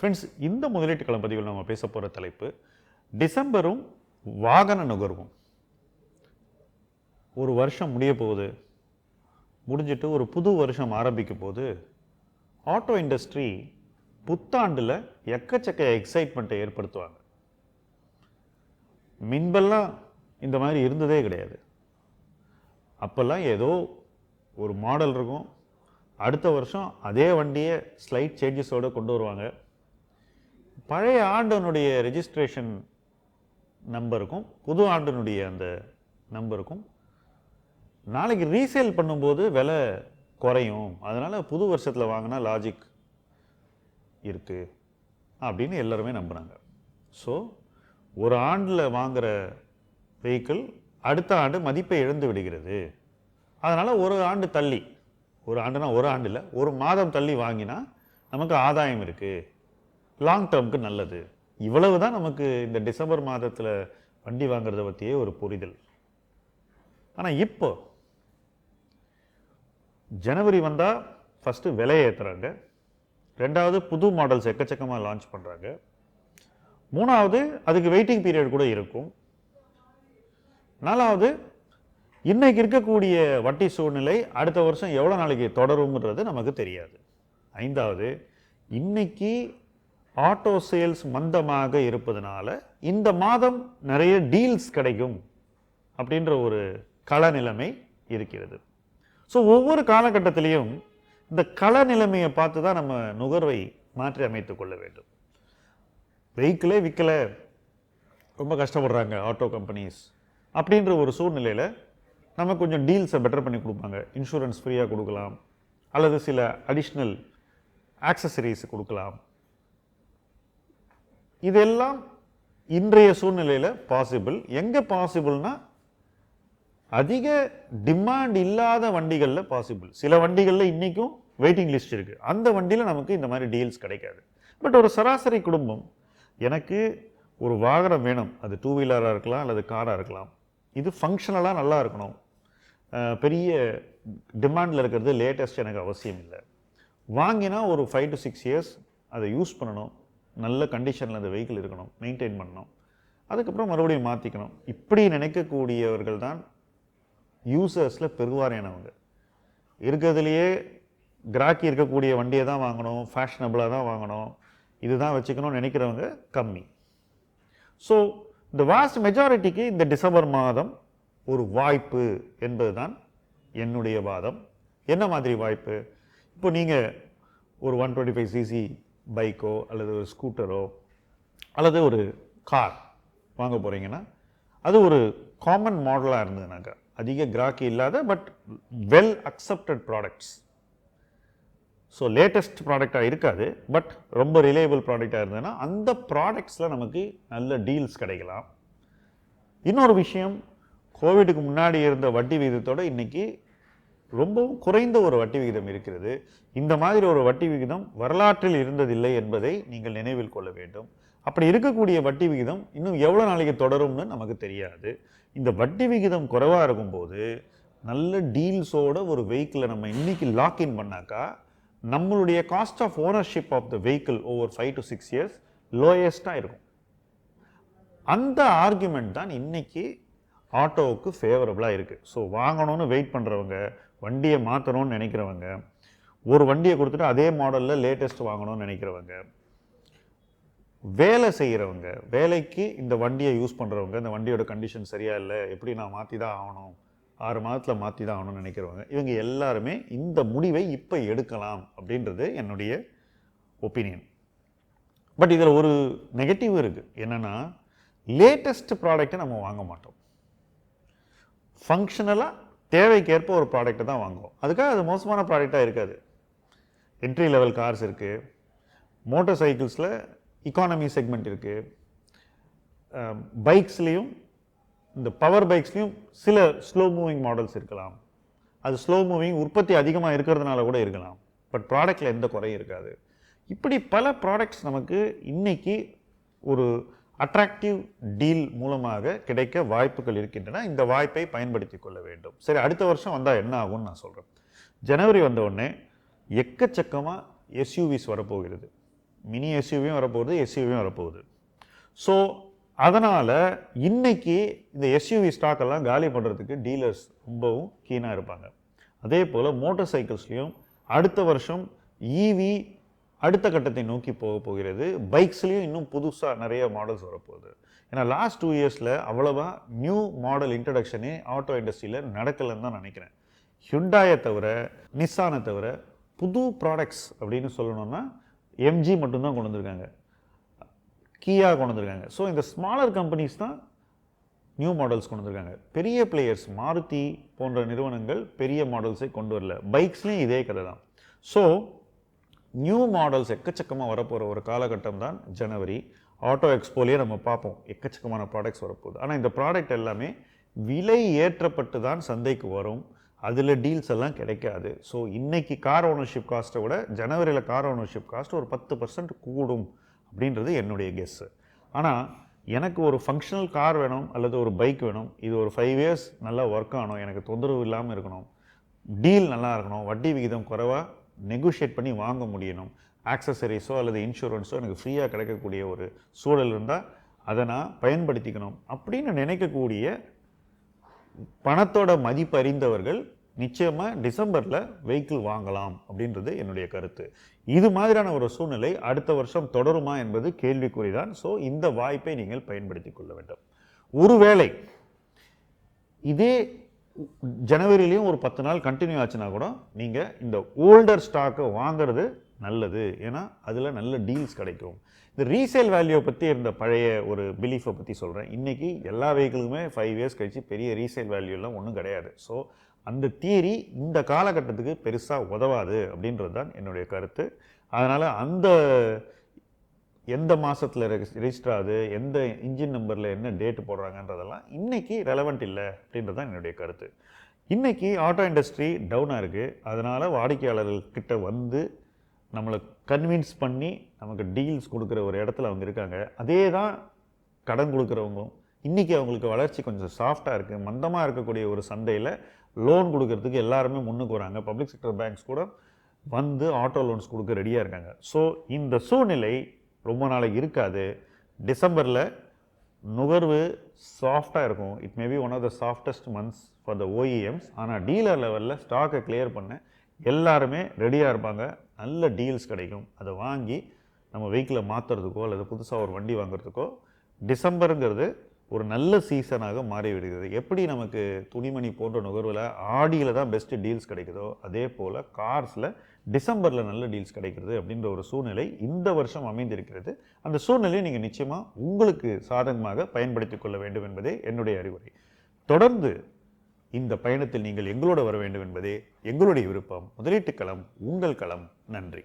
Friends இந்த முதலீட்டு களம் பதிவில் நம்ம பேச போகிற தலைப்பு டிசம்பரும் வாகன நுகர்வும். ஒரு வருஷம் முடிய போகுது. முடிஞ்சிட்டு ஒரு புது வருஷம் ஆரம்பிக்க போது ஆட்டோ இண்டஸ்ட்ரி புத்தாண்டில் எக்கச்சக்க எக்ஸைட்மெண்ட்டை ஏற்படுத்துவாங்க. மின்பெல்லாம் இந்த மாதிரி இருந்ததே கிடையாது. அப்போல்லாம் ஏதோ ஒரு மாடல் இருக்கும். அடுத்த வருஷம் அதே வண்டியை ஸ்லைட் சேஞ்சஸோடு கொண்டு வருவாங்க. பழைய ஆண்டனுடைய ரெஜிஸ்ட்ரேஷன் நம்பருக்கும் புது ஆண்டனுடைய அந்த நம்பருக்கும் நாளைக்கு ரீசேல் பண்ணும்போது விலை குறையும். அதனால் புது வருஷத்தில் வாங்கினா லாஜிக் இருக்குது அப்படின்னு எல்லாருமே நம்புகிறாங்க ஸோ ஒரு ஆண்டில் வாங்குகிற வெஹிக்கிள் அடுத்த ஆண்டு மதிப்பை இழந்து விடுகிறது. அதனால் ஒரு ஆண்டு தள்ளி ஒரு ஆண்டுனா ஒரு ஆண்டு இல்லை ஒரு மாதம் தள்ளி வாங்கினா நமக்கு ஆதாயம் இருக்குது லாங் டேர்முக்கு நல்லது. இவ்வளவு தான் நமக்கு இந்த டிசம்பர் மாதத்தில் வண்டி வாங்குறத பற்றியே ஒரு புரிதல். ஆனால் இப்போ ஜனவரி வந்தால் ஃபஸ்ட்டு விலையை ஏற்றுறாங்க ரெண்டாவது புது மாடல்ஸ் எக்கச்சக்கமாக லான்ச் பண்ணுறாங்க மூணாவது அதுக்கு வெயிட்டிங் பீரியட் கூட இருக்கும். நாலாவது இன்றைக்கி இருக்கக்கூடிய வட்டி சூழ்நிலை அடுத்த வருஷம் எவ்வளோ நாளைக்கு தொடருங்கிறது நமக்கு தெரியாது. ஐந்தாவது இன்றைக்கி ஆட்டோ சேல்ஸ் மந்தமாக இருப்பதனால இந்த மாதம் நிறைய டீல்ஸ் கிடைக்கும் அப்படின்ற ஒரு கள நிலைமை இருக்கிறது. ஸோ ஒவ்வொரு காலகட்டத்திலையும் இந்த கள நிலைமையை பார்த்து தான் நம்ம நுகர்வை மாற்றி அமைத்து கொள்ள வேண்டும். வெஹிக்கிளே விற்கலை ரொம்ப கஷ்டப்படுறாங்க ஆட்டோ கம்பெனிஸ் அப்படின்ற ஒரு சூழ்நிலையில் நம்ம கொஞ்சம் டீல்ஸை பெட்டர் பண்ணி கொடுப்பாங்க. இன்சூரன்ஸ் ஃப்ரீயாக கொடுக்கலாம். அல்லது சில அடிஷ்னல் ஆக்சசரிஸ் கொடுக்கலாம். இதெல்லாம் இன்றைய சூழ்நிலையில் பாசிபிள் எங்கே பாசிபிள்னா அதிக டிமாண்ட் இல்லாத வண்டிகளில் பாசிபிள் சில வண்டிகளில் இன்றைக்கும் வெயிட்டிங் லிஸ்ட் இருக்குது அந்த வண்டியில் நமக்கு இந்த மாதிரி டீல்ஸ் கிடைக்காது. பட் ஒரு சராசரி குடும்பம் எனக்கு ஒரு வாகனம் வேணும். அது டூ வீலராக இருக்கலாம் அல்லது காராக இருக்கலாம். இது ஃபங்க்ஷனலாக நல்லா இருக்கணும். பெரிய டிமாண்டில் இருக்கிறது லேட்டஸ்ட் எனக்கு அவசியம் இல்லை. வாங்கினா ஒரு ஃபைவ் டு சிக்ஸ் இயர்ஸ் அதை யூஸ் பண்ணணும். நல்ல கண்டிஷனில் அந்த வெஹிக்கிள் இருக்கணும் மெயின்டைன் பண்ணணும். அதுக்கப்புறம் மறுபடியும் மாற்றிக்கணும் இப்படி நினைக்கக்கூடியவர்கள் தான் யூசர்ஸில் பெருவாரியானவங்க. இருக்கிறதுலையே கிராக்கி இருக்கக்கூடிய வண்டியை தான் வாங்கணும் ஃபேஷனபிளாக தான் வாங்கணும். இதுதான் வச்சுக்கணும்னு நினைக்கிறவங்க கம்மி. ஸோ இந்த வாஸ்ட் மெஜாரிட்டிக்கு இந்த டிசம்பர் மாதம் ஒரு வாய்ப்பு என்பது தான் என்னுடைய வாதம். என்ன மாதிரி வாய்ப்பு? இப்போ நீங்கள் ஒரு ஒன் டுவெண்ட்டி ஃபைவ் சிசி பைக்கோ அல்லது ஒரு ஸ்கூட்டரோ அல்லது ஒரு கார் வாங்க போகிறீங்கன்னா அது ஒரு காமன் மாடலாக இருந்ததுனாக்கா. அதிக கிராக்கி இல்லாத but well accepted products so latest ப்ராடக்டாக இருக்காது பட் ரொம்ப ரிலேயபிள் ப்ராடக்டாக இருந்ததுன்னா அந்த ப்ராடக்ட்ஸில் நமக்கு நல்ல டீல்ஸ் கிடைக்கலாம். இன்னொரு விஷயம் கோவிடுக்கு முன்னாடி இருந்த வட்டி விகிதத்தோடு இன்றைக்கி ரொம்பவும் குறைந்த ஒரு வட்டி விகிதம் இருக்கிறது. இந்த மாதிரி ஒரு வட்டி விகிதம் வரலாற்றில் இருந்ததில்லை என்பதை நீங்கள் நினைவில் கொள்ள வேண்டும். அப்படி இருக்கக்கூடிய வட்டி விகிதம் இன்னும் எவ்வளோ நாளைக்கு தொடரும்னு நமக்கு தெரியாது. இந்த வட்டி விகிதம் குறைவாக இருக்கும்போது நல்ல டீல்ஸோட ஒரு வெஹிக்கிளை நம்ம இன்னைக்கு லாக்இன் பண்ணாக்கா நம்மளுடைய cost of ownership of the vehicle over five to six years லோயஸ்ட்டாக இருக்கும். அந்த ஆர்குமெண்ட் தான் இன்றைக்கி ஆட்டோவுக்கு ஃபேவரபுளாக இருக்குது ஸோ வாங்கணும்னு வெயிட் பண்ணுறவங்க வண்டியை மாற்றணும்னு நினைக்கிறவங்க ஒரு வண்டியை கொடுத்துட்டு அதே மாடலில் லேட்டஸ்ட் வாங்கணும்னு நினைக்கிறவங்க வேலை செய்கிறவங்க வேலைக்கு இந்த வண்டியை யூஸ் பண்ணுறவங்க இந்த வண்டியோட கண்டிஷன் சரியாக இல்லை எப்படி நான் மாற்றி தான் ஆகணும் ஆறு மாதத்தில் மாற்றி தான் ஆகணும்னு நினைக்கிறவங்க இவங்க எல்லாருமே இந்த முடிவை இப்போ எடுக்கலாம் அப்படின்றது என்னுடைய ஒப்பீனியன் பட் இதில் ஒரு நெகட்டிவ் இருக்குது என்னென்னா லேட்டஸ்ட் ப்ராடக்ட்டை நம்ம வாங்க மாட்டோம். ஃபங்க்ஷனலாக தேவைக்கேற்ப ஒரு ப்ராடக்ட்டை தான் வாங்குவோம். அதுக்காக அது மோசமான ப்ராடக்டாக இருக்காது. என்ட்ரி லெவல் கார்ஸ் இருக்குது மோட்டார் சைக்கிள்ஸில் இக்கானமி செக்மெண்ட் இருக்குது பைக்ஸ்லேயும் இந்த பவர் பைக்ஸ்லேயும் சில ஸ்லோ மூவிங் மாடல்ஸ் இருக்கலாம். அது ஸ்லோ மூவிங் உற்பத்தி அதிகமாக இருக்கிறதுனால கூட இருக்கலாம். பட் ப்ராடக்டில் எந்த குறையும் இருக்காது. இப்படி பல ப்ராடக்ட்ஸ் நமக்கு இன்றைக்கி ஒரு அட்ராக்டிவ் டீல் மூலமாக கிடைக்க வாய்ப்புகள் இருக்கின்றன. இந்த வாய்ப்பை பயன்படுத்தி கொள்ள வேண்டும். சரி அடுத்த வருஷம் வந்தால் என்ன ஆகும்னு நான் சொல்கிறேன் ஜனவரி வந்த உடனே எக்கச்சக்கமாக எஸ்யூவிஸ் வரப்போகிறது. மினி எஸ்யூவியும் வரப்போகுது எஸ்யூவியும் வரப்போகுது. ஸோ அதனால் இன்னைக்கு இந்த எஸ்யூவி ஸ்டாக்கெல்லாம் காலி பண்ணுறதுக்கு டீலர்ஸ் ரொம்பவும் கீனாக இருப்பாங்க. அதே போல் மோட்டார் சைக்கிள்ஸ்லையும் அடுத்த வருஷம் ஈவி அடுத்த கட்டத்தை நோக்கி போக போகிறது. பைக்ஸ்லேயும் இன்னும் புதுசாக நிறைய மாடல்ஸ் வரப்போகுது. ஏன்னா லாஸ்ட் டூ இயர்ஸில் அவ்வளோவா நியூ மாடல் இன்ட்ரடக்ஷனே ஆட்டோ இண்டஸ்ட்ரியில் நடக்கலைன்னு தான் நினைக்கிறேன். ஹுண்டாயை தவிர நிஸ்ஸானை தவிர புது ப்ராடக்ட்ஸ் அப்படின்னு சொல்லணும்னா எம்ஜி மட்டும்தான் கொண்டு வந்திருக்காங்க. கியா கொண்டு வந்திருக்காங்க. ஸோ இந்த ஸ்மாலர் கம்பெனிஸ் தான் நியூ மாடல்ஸ் கொண்டு வந்திருக்காங்க. பெரிய பிளேயர்ஸ் மாருதி போன்ற நிறுவனங்கள் பெரிய மாடல்ஸை கொண்டு வரல. பைக்ஸ்லேயும் இதே கதை தான். ஸோ நியூ மாடல்ஸ் எக்கச்சக்கமாக வரப்போகிற ஒரு காலகட்டம் தான் ஜனவரி. ஆட்டோ எக்ஸ்போலேயே நம்ம பார்ப்போம். எக்கச்சக்கமான ப்ராடக்ட்ஸ் வரப்போகுது. ஆனால் இந்த ப்ராடக்ட் எல்லாமே விலை ஏற்றப்பட்டு தான் சந்தைக்கு வரும். அதில் டீல்ஸ் எல்லாம் கிடைக்காது. ஸோ இன்றைக்கி கார் ஓனர்ஷிப் காஸ்ட்டை விட ஜனவரியில் கார் ஓனர்ஷிப் காஸ்ட் ஒரு பத்து பர்சன்ட் கூடும் அப்படின்றது என்னுடைய கெஸ்ஸு ஆனால் எனக்கு ஒரு ஃபங்க்ஷனல் கார் வேணும் அல்லது ஒரு பைக் வேணும். இது ஒரு ஃபைவ் இயர்ஸ் நல்லா ஒர்க் ஆகணும். எனக்கு தொந்தரவு இல்லாமல் இருக்கணும். டீல் நல்லா இருக்கணும். வட்டி விகிதம் குறைவாக நெகோஷியேட் பண்ணி வாங்க முடியணும். ஆக்சசரிஸோ அல்லது இன்சூரன்ஸோ எனக்கு ஃப்ரீயாக கிடைக்கக்கூடிய ஒரு சூழல் இருந்தால் அதை நான் பயன்படுத்திக்கணும். அப்படின்னு நினைக்கக்கூடிய பணத்தோட மதிப்பு அறிந்தவர்கள் நிச்சயமாக டிசம்பரில் வெஹிக்கிள் வாங்கலாம் அப்படின்றது என்னுடைய கருத்து. இது மாதிரியான ஒரு சூழ்நிலை அடுத்த வருஷம் தொடருமா என்பது கேள்விக்குறி தான் ஸோ இந்த வாய்ப்பை நீங்கள் பயன்படுத்தி கொள்ள வேண்டும். ஒருவேளை இதே ஜனவரிலையும் ஒரு பத்து நாள் கண்டினியூ ஆச்சுன்னா கூட நீங்கள் இந்த ஓல்டர் ஸ்டாக்கை வாங்கிறது நல்லது. ஏன்னா அதில் நல்ல டீல்ஸ் கிடைக்கும். இந்த ரீசேல் வேல்யூவை பற்றி இருந்த பழைய ஒரு பிலீஃபை பற்றி சொல்கிறேன் இன்றைக்கி எல்லா வெஹிக்கிளுக்குமே ஃபைவ் இயர்ஸ் கழிச்சு பெரிய ரீசேல் வேல்யூலாம் ஒன்றும் கிடையாது. ஸோ அந்த தியரி இந்த காலகட்டத்துக்கு பெருசாக உதவாது அப்படின்றது தான் என்னுடைய கருத்து. அதனால் அந்த எந்த மாதத்தில் ரெஜிஸ்டர் ஆகுது எந்த இன்ஜின் நம்பரில் என்ன டேட்டு போடுறாங்கன்றதெல்லாம் இன்றைக்கி ரெலவெண்ட் இல்லை அப்படின்றது தான் என்னுடைய கருத்து. இன்றைக்கி ஆட்டோ இண்டஸ்ட்ரி டவுனாக இருக்குது அதனால் வாடிக்கையாளர்கள்கிட்ட வந்து நம்மளை கன்வின்ஸ் பண்ணி நமக்கு டீல்ஸ் கொடுக்குற ஒரு இடத்துல அவங்க இருக்காங்க. அதே தான் கடன் கொடுக்குறவங்களும். இன்றைக்கி அவங்களுக்கு வளர்ச்சி கொஞ்சம் சாஃப்டாக இருக்குது மந்தமாக இருக்கக்கூடிய ஒரு சந்தையில் லோன் கொடுக்கறதுக்கு எல்லாருமே முன்னுக்கு வராங்க. பப்ளிக் செக்டர் பேங்க்ஸ் கூட வந்து ஆட்டோ லோன்ஸ் கொடுக்க ரெடியாக இருக்காங்க. ஸோ இந்த சூழ்நிலை ரொம்ப நாளைக்கு இருக்காது. டிசம்பரில் நுகர்வு சாஃப்டாக இருக்கும். It may be one of the softest months for the OEMs ஆனால் டீலர் லெவலில் ஸ்டாக்கை கிளியர் பண்ண எல்லாருமே ரெடியாக இருப்பாங்க. நல்ல டீல்ஸ் கிடைக்கும். அதை வாங்கி நம்ம வெஹிக்கிளை மாற்றுறதுக்கோ அல்லது புதுசாக ஒரு வண்டி வாங்குறதுக்கோ டிசம்பருங்கிறது ஒரு நல்ல சீசனாக மாறிவிடுகிறது எப்படி நமக்கு துணிமணி போன்ற நுகர்வில் ஆடியில் தான் பெஸ்ட்டு டீல்ஸ் கிடைக்குதோ அதே போல் கார்ஸில் டிசம்பரில் நல்ல டீல்ஸ் கிடைக்கிறது அப்படின்ற ஒரு சூழ்நிலை இந்த வருஷம் அமைந்திருக்கிறது. அந்த சூழ்நிலையை நீங்கள் நிச்சயமாக உங்களுக்கு சாதகமாக பயன்படுத்தி கொள்ள வேண்டும் என்பதே என்னுடைய அறிவுரை. தொடர்ந்து இந்த பயணத்தில் நீங்கள் எங்களோட வர வேண்டும் என்பதே எங்களுடைய விருப்பம். முதலீட்டு களம் உங்கள் களம். நன்றி.